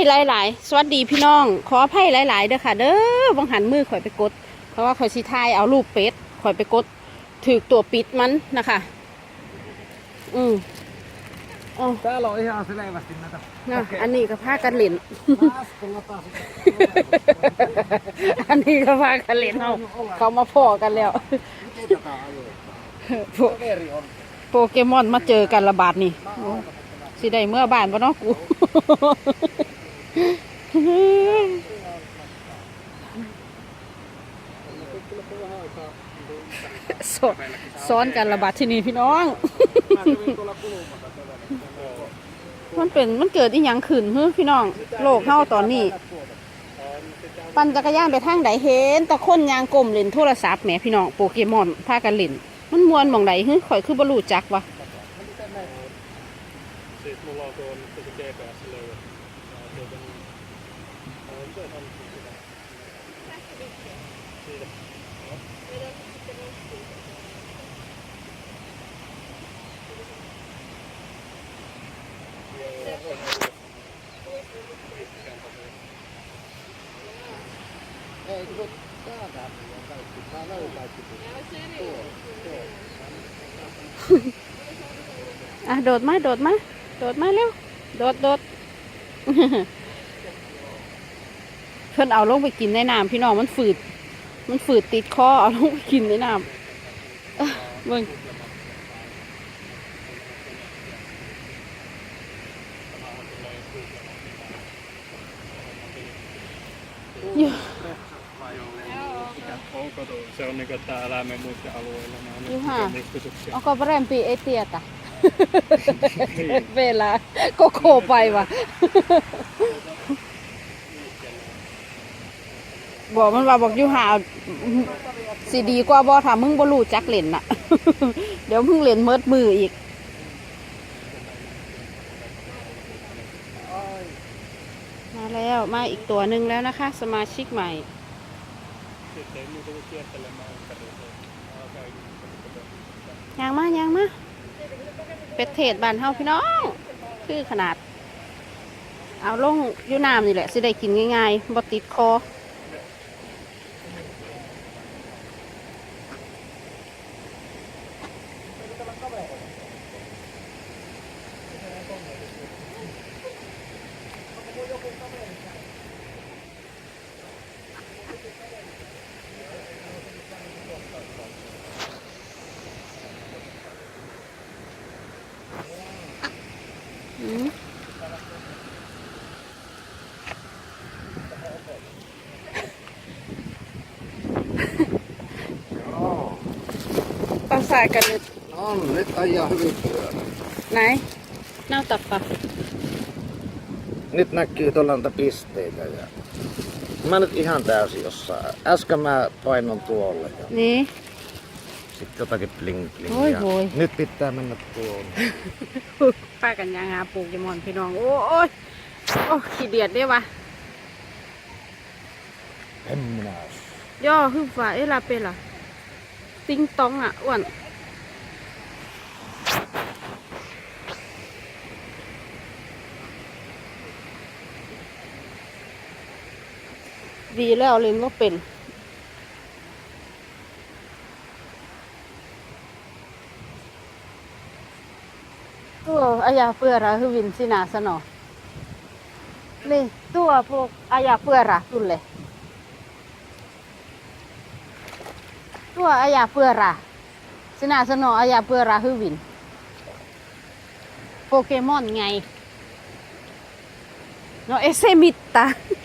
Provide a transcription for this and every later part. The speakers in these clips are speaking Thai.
ยหลาย ๆ สวัสดีพี่น้อง ขออภัยหลาย ๆ เด้อค่ะ เด้อบังหันมือข่อยไปกด เพราะว่าข่อยสิทายเอารูปเป็ดข่อยไปกดถือตัวปิดมันนะคะ อืมอ๋อ Täällä on ihan selvästi näitä. นะอันนี้ก็พากันเล่น Taas pelataan sitä. อันนี้ก็พากันเล่นเอาเขามาพอกันแล้ว Miten tätä ajoitetaan? พวก Kaveri on. โปเกมอนมาเจอกันระบาดนี่โอ้สิได้เมื่อบ้านปะเนาะกู สอนซ้อนกันระบาดที่นี่พี่น้อง มันเป็นมันเกิดอีหยังขึ้นเฮ้พี่น้อง โลกเฮาตอนนี้ ปั่นจักรยานไปทางใดเห็นแต่คนยางกลมเล่นโทรศัพท์แหมพี่น้องโปเกมอนพากันเล่นมันมวนหมองใดเฮ้ข่อยคือบรูจักวะ Siis mulla on tuo nyt se GPS-löyö. Ja tuota niin, on se on sitä. Siitä. Ei, kun täältä on kaikki. Mä löin kaikki. Tuo, tuo. อะโดดมา โดดมา โดดมาเร็ว โดดโดดเพิ่นเอาลงไปกินในน้ำพี่น้องมันฝืด มันฝืดติดคอเอาลงไปกินในน้ำเอ้อเบิ่งอยู่ Onko tuo, se on niinku tää eläimen muiden alueilla. Nämä on Juha. nyt muistutuksia. Onko parempi ei tietä? เวลาก็โคไปว่ะบอกมันว่าบอกอยู่หาสีดีกว่าบอถ้ามึงบ่รู้จักเล่นน่ะ เดี๋ยวมึงเล่นเมิดมืออีกมาแล้วมาอีกตัวหนึ่งแล้วนะคะ สมาชิกใหม่ ยางมายางมาเป็ดเทศบานเฮาพี่น้อง คือขนาด เอาลงอยู่น้ำนี่แหละสิได้กินง่ายๆบ่ติดคอม Joo. ปราสาทกัน On, nyt ajaa hyvin pyörä. ไหนเน่าตับปะ Nyt näkyy tuolla niitä pisteitä. Ja... Mä nyt ihan täysin jossain. Äsken mä painoin tuolle ja นี่ sitten jotakin bling bling. Oi ja voi. Nyt pitää mennä tuolle. ป้ากันยางหาปลูกยมอนพี่น้อง โอ้ยโอ้ขี้เดียดได้วะ En minä osaa. ย่อฮึ่มฟ้าเอ้ลาเป็นล่ะ ติงตองอะอ้วน ดีแล้วเล่นว่าเป็น ตัวอายาเปื่อระคือวินสินาสนอนี่ตัวพวกอายาเปื่อระตุนเลยตัวอายาเปื่อระสินาสนออายาเปื่อระคือวิน โปเกมอนไงเนาะเอเซมิตตาเอิ่ม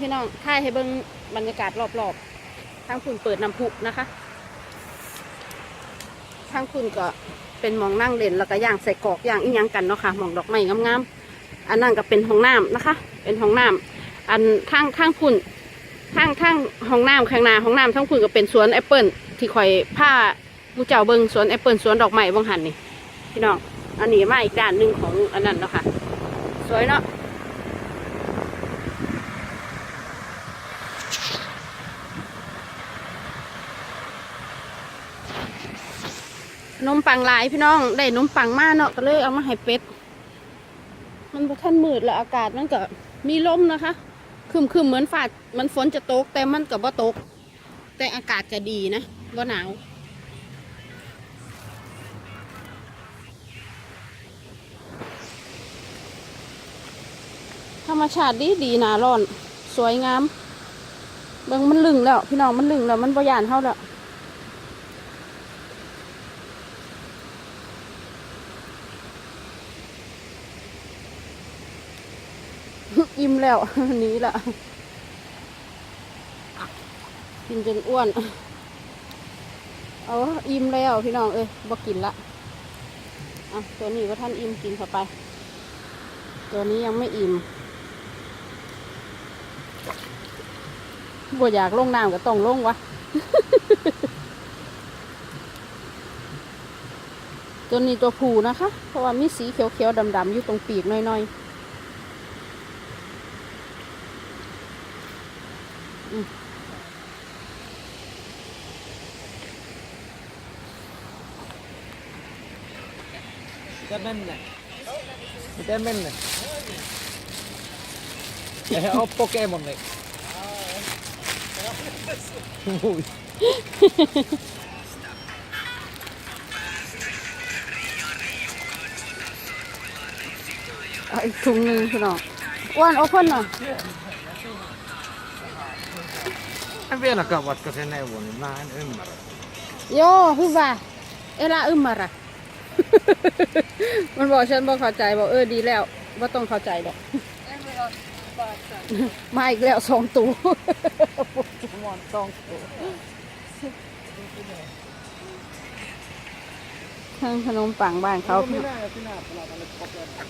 พี่น้องถ่ายให้เบิ่งบรรยากาศรอบๆทางคุณเปิดน้ำพุนะคะทางคุณก็เป็นมองนั่งเล่นแล้วก็ย่างใส่กอกย่างอีหยังกันเนาะค่ะมองดอกไม้งามๆอันนั้นก็เป็นห้องน้ำนะคะ เป็นห้องน้ำอันทางทางคุณทางทางห้องน้ำข้างหน้าห้องน้ำทางคุณก็เป็นสวนแอปเปิลที่คอยผ้าผู้เจ้าเบิงสวนแอปเปิลสวนดอกไม้บางหันนี่พี่น้องอันนี้มาอีกด้านหนึ่งของอันนั้นเนาะค่ะสวยเนาะ นมปังหลายพี่น้อง ได้นมปังมากเนาะก็เลยเอามาให้เป็ด มันบ่ทันมืดแล้วอากาศมันก็มีลมนะคะคึมคึมเหมือนฝาดมันฝนจะตก แต่มันก็บ่ตก แต่อากาศก็ดีนะบ่หนาวธรรมชาติดีดีนาร้อน สวยงามเบิ่งมันลึงแล้ว พี่น้องมันลึงแล้ว มันบ่ยานเท่าแล้ว อิ่มแล้วหนี้ละกินจนอ้วน เอาอิ่มแล้วพี่น้องเอ้ยบ่กินละอะตัวนี้ว่าท่านอิ่มกินเข้าไป ตัวนี้ยังไม่อิ่มบ่อยากลงน้ำก็ต้องลงวะ ตัวนี้ตัวผูนะคะ เพราะว่ามีสีเขียวๆดำๆอยู่ตรงปีกน้อยๆ Mitä mennä? Miten mennä? Eihän oo Pokemoni. Ui. เอาอีกถุงหนึ่งพี่น้องอ้วนเอาเพิ่นหน่อย En vieläkään vaikka se neuvo, niin mä en ymmärrä. โยฮึว่าเอลาอึมมาระมันบอกฉันบอกเข้าใจบอกเออดีแล้วว่าต้องเข้าใจดอกมาอีกแล้วสองตัวมอนสองตัวข้างขนมปังบ้านเขา Minä ja sinä pelataan nyt Pokemon.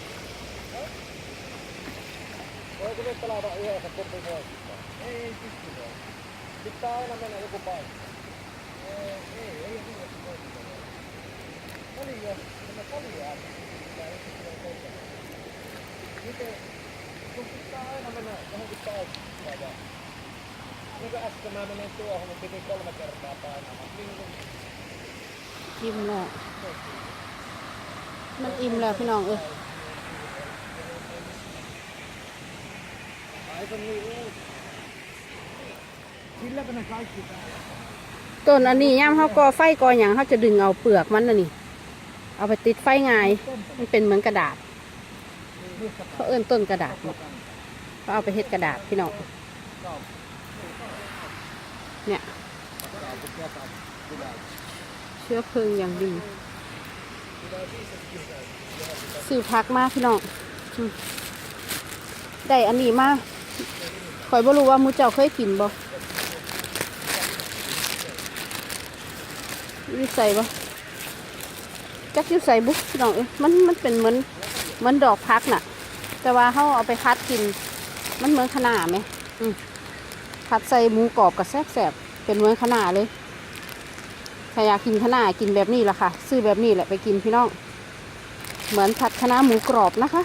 Voiko me pelata yhdessä Pokemon? Ei, ei pysty voi. Pitää aina mennä joku paikka. Ei, ei, ei ole hyvä Kolio, tämä kolioääni. Pitää yksilöä Pokemon. Miten, sun pitää aina mennä johonkin paikkaan vaan. Niin kuin äsken mä menin tuohon, mun piti kolme kertaa painamaan. Niin kuin อิ่มแล้วมันอิ่มแล้วพี่น้ ต้นอันนี้ย่ามเขาก่อไฟก่ออย่างเขาจะดึงเอาเปลือกมันน่ะนี่ เอาไปติดไฟง่ายมันเป็นเหมือนกระดาษเขาเอิ้นต้นกระดาษเขาเอาไปเฮ็ดกระดาษพี่น้องเนี่ย เชื้อเพลิงอย่างดีสื่อพักมากพี่น้องได้อันนี้มากคอยบ่รู้ว่ามูเจ้าเคยกินบ่ อยูใส่บ่จักอยูใส่บุพี่น้องเอ้ยมันมันเป็นเหมือนเหมือนดอกพักน่ะ แต่ว่าเขาเอาไปคัดกิน มันเหมือนขนาไหมคัดใส่หมูกรอบกับแซ่บๆเป็นเหมือนขนาเลยถ้าอยากกินขนากินแบบนี้แหละค่ะ ซื้อแบบนี้แหละไปกินพี่น้อง เหมือนผัดคะน้าหมูกรอบนะคะ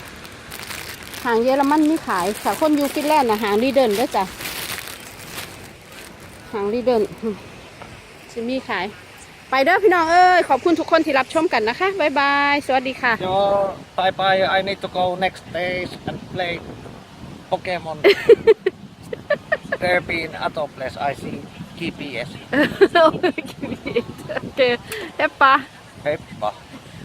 หางเยอรมันมีขายถ้าคนยู่ฟินแลนด์นะหางดีเดินด้อจ้ะหางดีเดินจะมีขาย ไปเด้อพี่น้องเอ้ยขอบคุณทุกคนที่รับชมกันนะคะบ๊ายบายสวัสดีค่ะ Joo, bye bye. I need to go next days and play Pokemon. There being other place I see GPS. โอเคเฮปปะ Heippa.